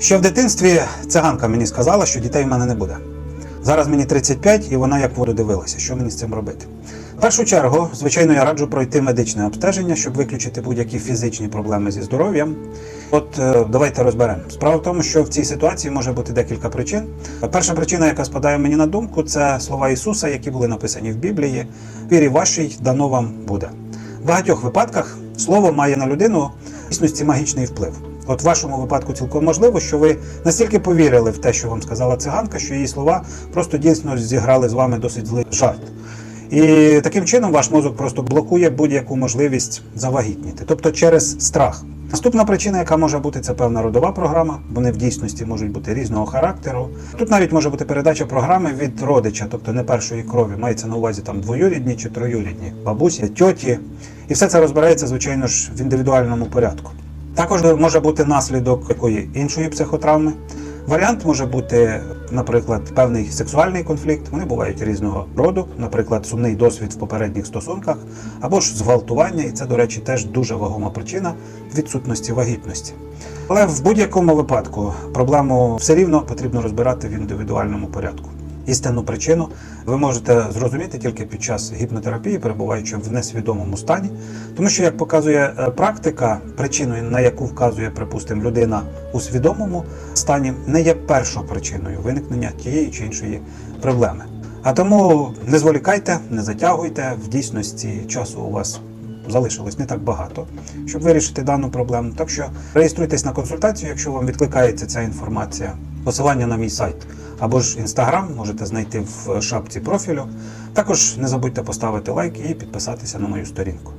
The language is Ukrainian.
Ще в дитинстві циганка мені сказала, що дітей в мене не буде. Зараз мені 35, і вона як воду дивилася, що мені з цим робити. В першу чергу, звичайно, я раджу пройти медичне обстеження, щоб виключити будь-які фізичні проблеми зі здоров'ям. От е, давайте розберемо. Справа в тому, що в цій ситуації може бути декілька причин. Перша причина, яка спадає мені на думку, це слова Ісуса, які були написані в Біблії: вірі вашій дано вам буде. В багатьох випадках слово має на людину в дійсності магічний вплив. От в вашому випадку цілком можливо, що ви настільки повірили в те, що вам сказала циганка, що її слова просто дійсно зіграли з вами досить злий жарт. І таким чином ваш мозок просто блокує будь-яку можливість завагітніти, тобто через страх. Наступна причина, яка може бути, це певна родова програма. Вони в дійсності можуть бути різного характеру. Тут навіть може бути передача програми від родича, тобто не першої крові. Мається на увазі там двоюрідні чи троюрідні, бабусі, тьоті. І все це розбирається, звичайно ж, в індивідуальному порядку. Також може бути наслідок якої іншої психотравми. Варіант може бути, наприклад, певний сексуальний конфлікт. Вони бувають різного роду, наприклад, сумний досвід в попередніх стосунках, або ж зґвалтування, і це, до речі, теж дуже вагома причина відсутності вагітності. Але в будь-якому випадку проблему все рівно потрібно розбирати в індивідуальному порядку. Істинну причину ви можете зрозуміти тільки під час гіпнотерапії, перебуваючи в несвідомому стані, тому що, як показує е, практика, причиною, на яку вказує, припустимо, людина у свідомому стані, не є першою причиною виникнення тієї чи іншої проблеми. А тому не зволікайте, не затягуйте. В дійсності часу у вас залишилось не так багато, щоб вирішити дану проблему. Так що реєструйтесь на консультацію, якщо вам відкликається ця інформація. Посилання на мій сайт або ж інстаграм можете знайти в шапці профілю. Також не забудьте поставити лайк і підписатися на мою сторінку.